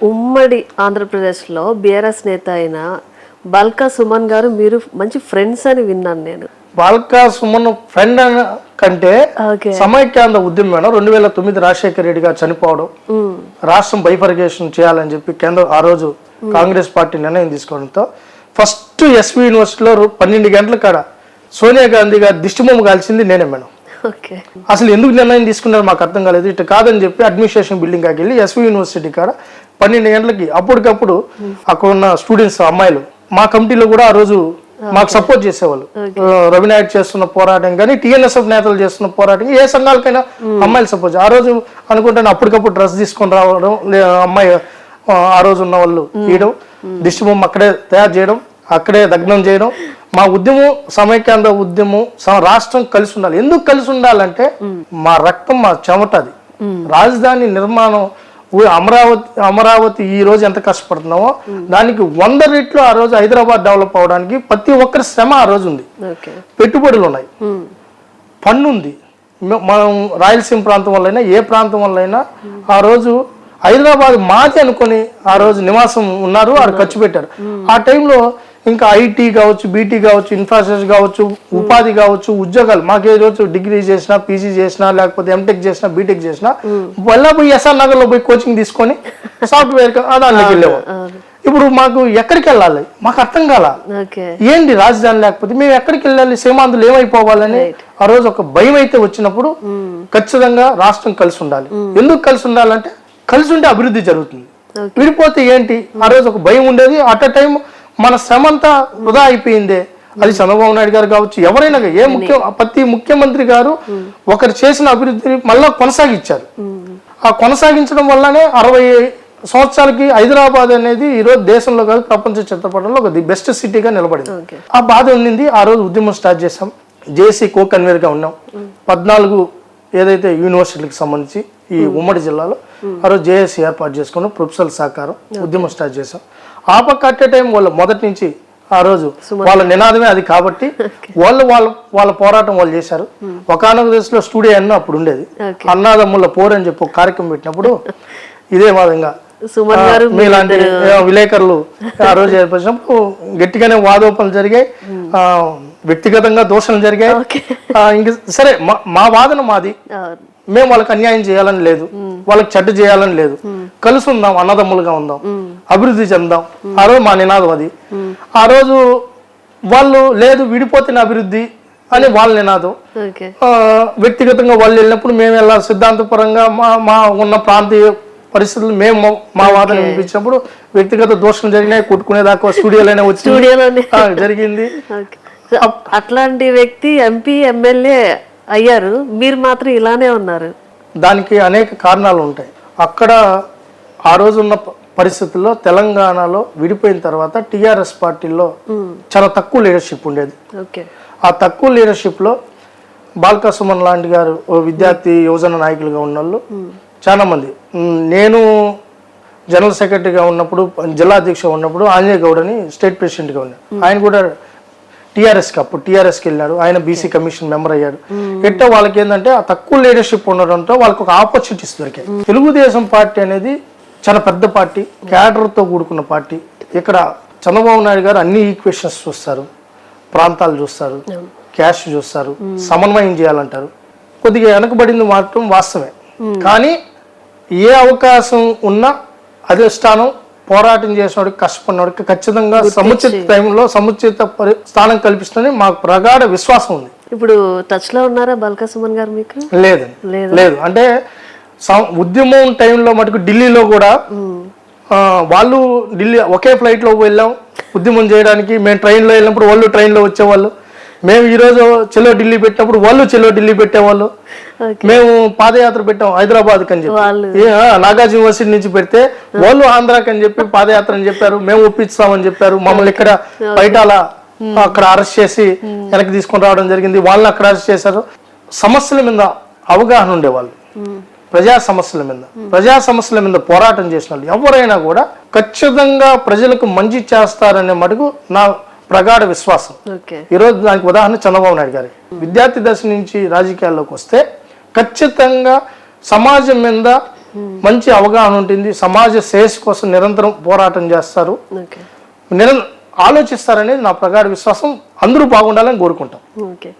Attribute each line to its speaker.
Speaker 1: ఉమ్మడి ఆంధ్రప్రదేశ్లో బీఆర్ఎస్ నేత అయిన బల్కా సుమన్ గారు మీరు మంచి ఫ్రెండ్స్ అని విన్నాను నేను.
Speaker 2: బాల్కా సుమన్ ఫ్రెండ్ కంటే సమైక్యాంధ్ర ఉద్యమం రెండు వేల తొమ్మిది రాజశేఖర రెడ్డి గారు చనిపోవడం రాష్ట్రం బైఫర్గేషన్ చేయాలని చెప్పి కేంద్ర ఆ రోజు కాంగ్రెస్ పార్టీ నిర్ణయం తీసుకోవడంతో ఫస్ట్ ఎస్వి యూనివర్సిటీలో పన్నెండు గంటల కాడ సోనియా గాంధీ గారు దిష్టిబొమ్మ కాల్చింది నేనే మేడం.
Speaker 1: ఓకే.
Speaker 2: అసలు ఎందుకు నిర్ణయం తీసుకున్నారో మాకు అర్థం కాలేదు. ఇటు కాదని చెప్పి అడ్మినిస్ట్రేషన్ బిల్డింగ్ కాకి వెళ్ళి ఎస్వి యూనివర్సిటీ కాడ పన్నెండు గంటలకి అప్పటికప్పుడు అక్కడ ఉన్న స్టూడెంట్స్ అమ్మాయిలు మా కమిటీలో కూడా ఆ రోజు మాకు సపోర్ట్ చేసేవాళ్ళు. ఆ, రవినాయుడు చేస్తున్న పోరాటం కానీ టిఎన్ఎస్ఎఫ్ నేతలు చేస్తున్న పోరాటం ఏ సంఘాలకైనా అమ్మాయిలు సపోర్ట్ ఆ రోజు అనుకుంటాను అప్పటికప్పుడు డ్రెస్ తీసుకొని రావడం అమ్మాయి ఆ, రోజు ఉన్న వాళ్ళు తీయడం దిష్టి బొమ్మ అక్కడే తయారు చేయడం అక్కడే దగ్నం చేయడం. మా ఉద్యమం సమైక్యాంధ్ర ఉద్యమం రాష్ట్రం కలిసి ఉండాలి. ఎందుకు కలిసి ఉండాలంటే మా రక్తం మా చెమట అది. రాజధాని నిర్మాణం అమరావతి అమరావతి ఈ రోజు ఎంత కష్టపడుతున్నామో దానికి వంద రెట్లు ఆ రోజు హైదరాబాద్ డెవలప్ అవడానికి ప్రతి ఒక్కరి శ్రమ ఆ రోజు ఉంది. పెట్టుబడులు ఉన్నాయి. పన్ను ఉంది. మనం రాయలసీమ ప్రాంతం వల్లైనా ఏ ప్రాంతం వల్లైనా ఆ రోజు హైదరాబాద్ మాది అనుకొని ఆ రోజు నివాసం ఉన్నారు ఆడ ఖర్చు పెట్టారు. ఆ టైంలో ఇంకా ఐటీ కావచ్చు బీటీ కావచ్చు ఇన్ఫ్రాస్ట్రక్చర్ కావచ్చు ఉపాధి కావచ్చు ఉద్యోగాలు. మాకు రోజు డిగ్రీ చేసినా పీజీ చేసినా లేకపోతే ఎంటెక్ చేసినా బీటెక్ చేసినా వల్ల పోయి ఎస్ఆర్ నగర్లో పోయి కోచింగ్ తీసుకొని సాఫ్ట్వేర్ దాంట్లోకి వెళ్ళేవాళ్ళు. ఇప్పుడు మాకు ఎక్కడికి వెళ్ళాలి? మాకు అర్థం కాల? ఏంటి రాజధాని లేకపోతే మేము ఎక్కడికి వెళ్ళాలి? సీమాంధ్రులు ఏమైపోవాలని? ఆ రోజు ఒక భయం అయితే వచ్చినప్పుడు ఖచ్చితంగా రాష్ట్రం కలిసి ఉండాలి. ఎందుకు కలిసి ఉండాలంటే కలిసి ఉంటే అభివృద్ధి జరుగుతుంది. విడిపోతే ఏంటి? ఆ రోజు ఒక భయం ఉండేది. అట్ అ టైం మన శ్రమ అంతా వృధా అయిపోయిందే. అది చంద్రబాబు నాయుడు గారు కావచ్చు ఎవరైనా ఏ ముఖ్య ప్రతి ముఖ్యమంత్రి గారు ఒకరు చేసిన అభివృద్ధిని మళ్ళా కొనసాగించారు. ఆ కొనసాగించడం వల్లనే అరవై సంవత్సరాలకి హైదరాబాద్ అనేది ఈ రోజు దేశంలో కాదు ప్రపంచ చిత్రపటంలో ఒక ది బెస్ట్ సిటీగా నిలబడింది. ఆ బాధ ఉండింది ఆ రోజు ఉద్యమం స్టార్ట్ చేసాం జేసీ కో కన్వీనర్గా ఉన్నాం. పద్నాలుగు ఏదైతే యూనివర్సిటీలకు సంబంధించి ఈ ఉమ్మడి జిల్లాలో ఆ రోజు జేఏసీ ఏర్పాటు చేసుకున్నాం ప్రొఫెసర్ సహకారం ఉద్యమం స్టార్ట్ చేసాం ఆ పక్క అట్టే టైం వాళ్ళు మొదటి నుంచి ఆ రోజు. వాళ్ళ నినాదమే అది కాబట్టి వాళ్ళు వాళ్ళ వాళ్ళ పోరాటం వాళ్ళు చేశారు. ఒకనొక దశలో స్టూడియో అన్న అప్పుడు ఉండేది. అన్నాదమ్ముల పోరు అని చెప్పి కార్యక్రమం పెట్టినప్పుడు ఇదే విధంగా. మీలాంటి విలేకరులు ఆ రోజు ఏర్పరిచినప్పుడు గట్టిగానే వాదోపనలు జరిగాయి. ఆ, వ్యక్తిగతంగా దోషణలు జరిగాయి. ఇంక సరే మా- వాదన మాది. మేము వాళ్ళకి అన్యాయం చేయాలని లేదు. వాళ్ళకి చెడ్డ చేయాలని లేదు. కలిసి ఉందాం అన్నదమ్ములుగా ఉందాం. అభివృద్ధి చెందాం. ఆ రోజు మా నినాదం అది. ఆ రోజు వాళ్ళు లేదు విడిపోతున్న అభివృద్ధి అని వాళ్ళ నినాదం. వ్యక్తిగతంగా వాళ్ళు వెళ్ళినప్పుడు మేము వెళ్ళాలి సిద్ధాంతపరంగా మా మా ఉన్న ప్రాంతీయ పరిస్థితులు మేము మా- వాదన వినిపించినప్పుడు వ్యక్తిగత దోషం జరిగినాయి కొట్టుకునేదాకా స్టూడియోలోనే వచ్చి జరిగింది.
Speaker 1: అట్లాంటి వ్యక్తి ఎంపీ ఎమ్మెల్యే అయ్యారు. మీరు మాత్రం ఇలానే ఉన్నారు.
Speaker 2: దానికి అనేక కారణాలు ఉంటాయి. అక్కడ ఆ రోజు ఉన్న ప- పరిస్థితుల్లో తెలంగాణలో విడిపోయిన తర్వాత టిఆర్ఎస్ పార్టీలో చాలా తక్కువ లీడర్షిప్ ఉండేది.
Speaker 1: ఓకే
Speaker 2: ఆ తక్కువ లీడర్షిప్లో బాల్కా సుమన్ లాంటి గారు ఓ విద్యార్థి యువజన నాయకులుగా ఉన్న వాళ్ళు చాలా మంది. ఉమ్, నేను జనరల్ సెక్రటరీగా ఉన్నప్పుడు జిల్లా అధ్యక్ష ఉన్నప్పుడు ఆంజనేయ గౌడ్ అని స్టేట్ ప్రెసిడెంట్గా ఉన్నాడు ఆయన కూడా టీఆర్ఎస్కి అప్పుడు టీఆర్ఎస్కి వెళ్ళాడు. ఆయన బీసీ కమిషన్ మెంబర్ అయ్యాడు. ఎట్టో వాళ్ళకి ఏంటంటే ఆ తక్కువ లీడర్షిప్ ఉండడంతో వాళ్ళకి ఒక ఆపర్చునిటీస్ దొరికాయి తెలుగుదేశం పార్టీ అనేది చాలా పెద్ద పార్టీ క్యాడర్తో కూడుకున్న పార్టీ. ఇక్కడ చంద్రబాబు నాయుడు గారు అన్ని ఈక్వేషన్స్ చూస్తారు. ప్రాంతాలు చూస్తారు. క్యాష్ చూస్తారు. సమన్వయం చేయాలంటారు. కొద్దిగా వెనకబడింది మాత్రం వాస్తవమే. కానీ ఏ అవకాశం ఉన్నా అధిష్టానం పోరాటం చేసినోడికి కష్టపడినోడికి ఖచ్చితంగా సముచిత టైంలో సముచిత స్థానం కల్పిస్తుందని మాకు ప్రగాఢ విశ్వాసం ఉంది.
Speaker 1: ఇప్పుడు టచ్లో ఉన్నారా బల్కా సుమన్ గారు మీకు? లేదా?
Speaker 2: లేదు. అంటే ఉద్యమం టైంలో మటుకు ఢిల్లీలో కూడా వాళ్ళు ఢిల్లీ ఒకే ఫ్లైట్లో వెళ్ళాం ఉద్యమం చేయడానికి. మేము ట్రైన్లో వెళ్ళినప్పుడు వాళ్ళు ట్రైన్లో వచ్చేవాళ్ళు. మేము ఈరోజు చెలో ఢిల్లీ పెట్టినప్పుడు వాళ్ళు చెలో ఢిల్లీ పెట్టేవాళ్ళు. మేము పాదయాత్ర పెట్టాం హైదరాబాద్ అని చెప్పి. నాగార్జున యూనివర్సిటీ నుంచి పెడితే వాళ్ళు ఆంధ్రాకి అని చెప్పి పాదయాత్ర అని చెప్పారు. మేము ఒప్పిస్తామని చెప్పారు. మమ్మల్ని ఇక్కడ బయటాల అక్కడ అరెస్ట్ చేసి వెనక్కి తీసుకొని రావడం జరిగింది. వాళ్ళని అక్కడ అరెస్ట్ చేశారు. సమస్యల మీద అవగాహన ఉండేవాళ్ళు. ప్రజా సమస్యల మీద ప్రజా సమస్యల మీద పోరాటం చేసిన వాళ్ళు ఎవరైనా కూడా ఖచ్చితంగా ప్రజలకు మంచి చేస్తారనే మటుకు నా ప్రగాఢ విశ్వాసం. ఈరోజు దానికి ఉదాహరణ చంద్రబాబు నాయుడు గారి. విద్యార్థి దశ నుంచి రాజకీయాల్లోకి వస్తే ఖచ్చితంగా సమాజం మీద మంచి అవగాహన ఉంటుంది. సమాజ శ్రేయస్సు కోసం నిరంతరం పోరాటం చేస్తారు. నిరం ఆలోచిస్తారనేది నా ప్రగాఢ విశ్వాసం. అందరూ బాగుండాలని కోరుకుంటాం.
Speaker 1: ఓకే.